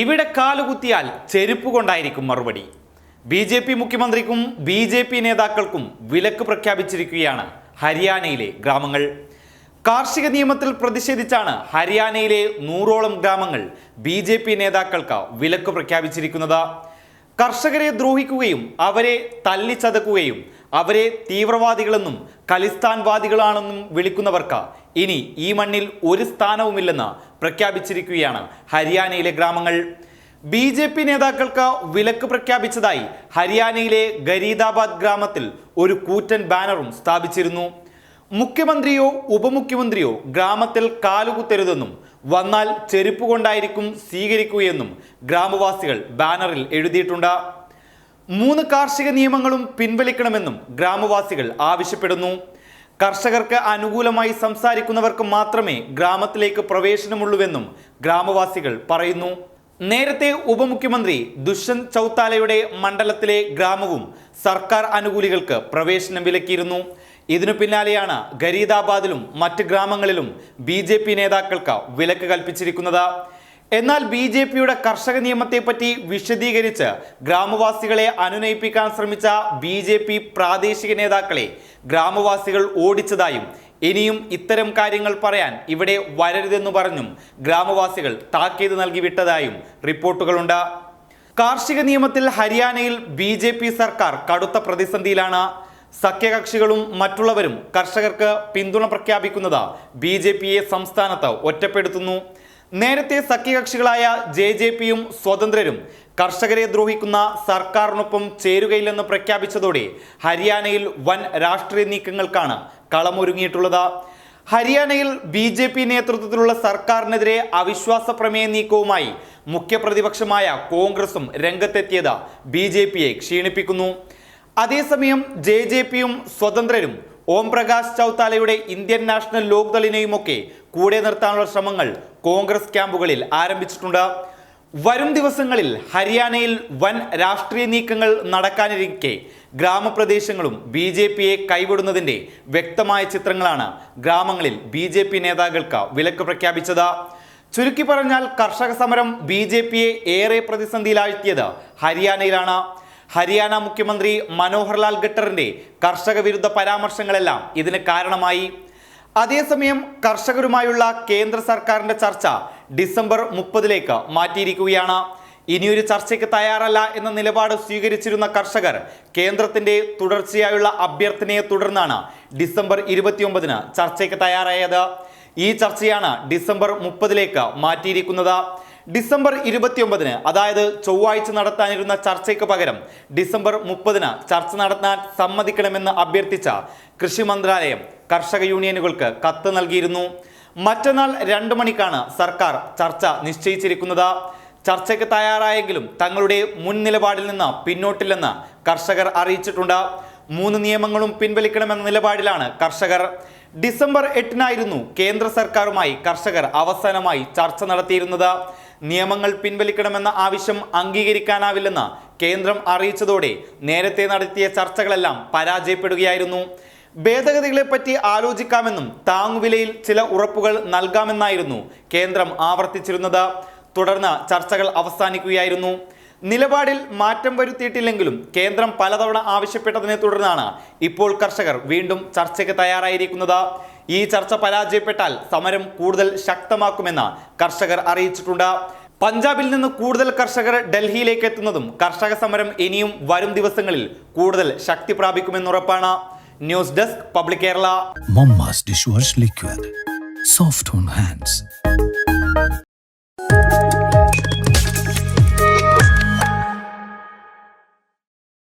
ഇവിടെ കാലുകുത്തിയാൽ ചെരുപ്പ് കൊണ്ടായിരിക്കും മറുപടി. ബി ജെ പി മുഖ്യമന്ത്രിക്കും ബി ജെ പി നേതാക്കൾക്കും വിലക്ക് പ്രഖ്യാപിച്ചിരിക്കുകയാണ് ഹരിയാനയിലെ ഗ്രാമങ്ങൾ. കാർഷിക നിയമത്തിൽ പ്രതിഷേധിച്ചാണ് ഹരിയാനയിലെ നൂറോളം ഗ്രാമങ്ങൾ ബി ജെ പി നേതാക്കൾക്ക് വിലക്ക് പ്രഖ്യാപിച്ചിരിക്കുന്നത്. കർഷകരെ ദ്രോഹിക്കുകയും അവരെ തല്ലിച്ചതക്കുകയും അവരെ തീവ്രവാദികളെന്നും ഖലിസ്ഥാൻവാദികളാണെന്നും വിളിക്കുന്നവർക്ക് ഇനി ഈ മണ്ണിൽ ഒരു സ്ഥാനവുമില്ലെന്ന് പ്രഖ്യാപിച്ചിരിക്കുകയാണ് ഹരിയാനയിലെ ഗ്രാമങ്ങൾ. ബി ജെ പി നേതാക്കൾക്ക് വിലക്ക് പ്രഖ്യാപിച്ചതായി ഹരിയാനയിലെ ഗരീദാബാദ് ഗ്രാമത്തിൽ ഒരു കൂറ്റൻ ബാനറും സ്ഥാപിച്ചിരുന്നു. മുഖ്യമന്ത്രിയോ ഉപമുഖ്യമന്ത്രിയോ ഗ്രാമത്തിൽ കാലുകുത്തരുതെന്നും വന്നാൽ ചെരുപ്പ് കൊണ്ടായിരിക്കും സ്വീകരിക്കുകയെന്നും ഗ്രാമവാസികൾ ബാനറിൽ എഴുതിയിട്ടുണ്ട്. മൂന്ന് കാർഷിക നിയമങ്ങളും പിൻവലിക്കണമെന്നും ഗ്രാമവാസികൾ ആവശ്യപ്പെടുന്നു. കർഷകർക്ക് അനുകൂലമായി സംസാരിക്കുന്നവർക്ക് മാത്രമേ ഗ്രാമത്തിലേക്ക് പ്രവേശനമുള്ളൂവെന്നും ഗ്രാമവാസികൾ പറയുന്നു. നേരത്തെ ഉപമുഖ്യമന്ത്രി ദുഷ്യന്ത് ചൗത്താലയുടെ മണ്ഡലത്തിലെ ഗ്രാമവും സർക്കാർ അനുകൂലികൾക്ക് പ്രവേശനം വിലക്കിയിരുന്നു. ഇതിനു പിന്നാലെയാണ് ഗരീദാബാദിലും മറ്റ് ഗ്രാമങ്ങളിലും ബി നേതാക്കൾക്ക് വിലക്ക് കൽപ്പിച്ചിരിക്കുന്നത്. എന്നാൽ ബി ജെ പിയുടെ കർഷക നിയമത്തെപ്പറ്റി വിശദീകരിച്ച് ഗ്രാമവാസികളെ അനുനയിപ്പിക്കാൻ ശ്രമിച്ച ബി ജെ പി പ്രാദേശിക നേതാക്കളെ ഗ്രാമവാസികൾ ഓടിച്ചതായും ഇനിയും ഇത്തരം കാര്യങ്ങൾ പറയാൻ ഇവിടെ വരരുതെന്ന് പറഞ്ഞും ഗ്രാമവാസികൾ താക്കീത് നൽകി വിട്ടതായും റിപ്പോർട്ടുകളുണ്ട്. കാർഷിക നിയമത്തിൽ ഹരിയാനയിൽ ബി ജെ പി സർക്കാർ കടുത്ത പ്രതിസന്ധിയിലാണ്. സഖ്യകക്ഷികളും മറ്റുള്ളവരും കർഷകർക്ക് പിന്തുണ പ്രഖ്യാപിക്കുന്നത് ബി ജെ പിയെ സംസ്ഥാനത്ത് ഒറ്റപ്പെടുത്തുന്നു. നേരത്തെ സഖ്യകക്ഷികളായ ജെ ജെ പിയും സ്വതന്ത്രരും കർഷകരെ ദ്രോഹിക്കുന്ന സർക്കാരിനൊപ്പം ചേരുകയില്ലെന്ന് പ്രഖ്യാപിച്ചതോടെ ഹരിയാനയിൽ വൻ രാഷ്ട്രീയ നീക്കങ്ങൾക്കാണ് കളമൊരുങ്ങിയിട്ടുള്ളത്. ഹരിയാനയിൽ ബി ജെ പി നേതൃത്വത്തിലുള്ള സർക്കാരിനെതിരെ അവിശ്വാസ പ്രമേയ നീക്കവുമായി മുഖ്യപ്രതിപക്ഷമായ കോൺഗ്രസും രംഗത്തെത്തിയത് ബി ജെ പിയെ ക്ഷീണിപ്പിക്കുന്നു. അതേസമയം ജെ ജെ പിയും സ്വതന്ത്രരും ഓം പ്രകാശ് ചൗത്താലയുടെ ഇന്ത്യൻ നാഷണൽ ലോക്ദളിനെയുമൊക്കെ കൂടെ നിർത്താനുള്ള ശ്രമങ്ങൾ കോൺഗ്രസ് ക്യാമ്പുകളിൽ ആരംഭിച്ചിട്ടുണ്ട്. വരും ദിവസങ്ങളിൽ ഹരിയാനയിൽ വൻ രാഷ്ട്രീയ നീക്കങ്ങൾ നടക്കാനിരിക്കെ ഗ്രാമപ്രദേശങ്ങളും ബി ജെ പിയെ കൈവിടുന്നതിന്റെ വ്യക്തമായ ചിത്രങ്ങളാണ് ഗ്രാമങ്ങളിൽ ബി ജെ പി നേതാക്കൾക്ക് വിലക്ക് പ്രഖ്യാപിച്ചത്. ചുരുക്കി പറഞ്ഞാൽ കർഷക സമരം ബി ജെ പിയെ ഏറെ പ്രതിസന്ധിയിലാഴ്ത്തിയത് ഹരിയാനയിലാണ്. ഹരിയാന മുഖ്യമന്ത്രി മനോഹർ ലാൽ ഖട്ടറിന്റെ കർഷക വിരുദ്ധ പരാമർശങ്ങളെല്ലാം ഇതിന് കാരണമായി. അതേസമയം കർഷകരുമായുള്ള കേന്ദ്ര സർക്കാരിന്റെ ചർച്ച ഡിസംബർ മുപ്പതിലേക്ക് മാറ്റിയിരിക്കുകയാണ്. ഇനിയൊരു ചർച്ചയ്ക്ക് തയ്യാറല്ല എന്ന നിലപാട് സ്വീകരിച്ചിരുന്ന കർഷകർ കേന്ദ്രത്തിന്റെ തുടർച്ചയായുള്ള അഭ്യർത്ഥനയെ തുടർന്നാണ് ഡിസംബർ ഇരുപത്തിയൊമ്പതിന് ചർച്ചയ്ക്ക് തയ്യാറായത്. ഈ ചർച്ചയാണ് ഡിസംബർ മുപ്പതിലേക്ക് മാറ്റിയിരിക്കുന്നത്. ഡിസംബർ ഇരുപത്തിയൊമ്പതിന് അതായത് ചൊവ്വാഴ്ച നടത്താനിരുന്ന ചർച്ചയ്ക്ക് പകരം ഡിസംബർ മുപ്പതിന് ചർച്ച നടത്താൻ സമ്മതിക്കണമെന്ന് അഭ്യർത്ഥിച്ച കൃഷി മന്ത്രാലയം കർഷക യൂണിയനുകൾക്ക് കത്ത് നൽകിയിരുന്നു. മറ്റന്നാൾ രണ്ട് മണിക്കാണ് സർക്കാർ ചർച്ച നിശ്ചയിച്ചിരിക്കുന്നത്. ചർച്ചയ്ക്ക് തയ്യാറായെങ്കിലും തങ്ങളുടെ മുൻ നിലപാടിൽ നിന്ന് പിന്നോട്ടില്ലെന്ന് കർഷകർ അറിയിച്ചിട്ടുണ്ട്. മൂന്ന് നിയമങ്ങളും പിൻവലിക്കണമെന്ന നിലപാടിലാണ് കർഷകർ. ഡിസംബർ എട്ടിനായിരുന്നു കേന്ദ്ര സർക്കാരുമായി കർഷകർ അവസാനമായി ചർച്ച നടത്തിയിരുന്നത്. നിയമങ്ങൾ പിൻവലിക്കണമെന്ന ആവശ്യം അംഗീകരിക്കാനാവില്ലെന്ന് കേന്ദ്രം അറിയിച്ചതോടെ നേരത്തെ നടത്തിയ ചർച്ചകളെല്ലാം പരാജയപ്പെടുകയായിരുന്നു. ഭേദഗതികളെപ്പറ്റി ആലോചിക്കാമെന്നും താങ്ങുവിലയിൽ ചില ഉറപ്പുകൾ നൽകാമെന്നായിരുന്നു കേന്ദ്രം ആവർത്തിച്ചിരുന്നത്. തുടർന്ന് ചർച്ചകൾ അവസാനിക്കുകയായിരുന്നു. നിലപാടിൽ മാറ്റം വരുത്തിയിട്ടില്ലെങ്കിലും കേന്ദ്രം പലതവണ ആവശ്യപ്പെട്ടതിനെ തുടർന്നാണ് ഇപ്പോൾ കർഷകർ വീണ്ടും ചർച്ചയ്ക്ക് തയ്യാറായിരിക്കുന്നത്. ഈ ചർച്ച പരാജയപ്പെട്ടാൽ സമരം കൂടുതൽ ശക്തമാക്കുമെന്ന് കർഷകർ അറിയിച്ചിട്ടുണ്ട്. പഞ്ചാബിൽ നിന്ന് കൂടുതൽ കർഷകർ ഡൽഹിയിലേക്ക് എത്തുന്നതും കർഷക സമരം ഇനിയും വരും ദിവസങ്ങളിൽ കൂടുതൽ ശക്തി പ്രാപിക്കുമെന്ന് ഉറപ്പാണ്. News desk public Kerala. Liquid soft hands.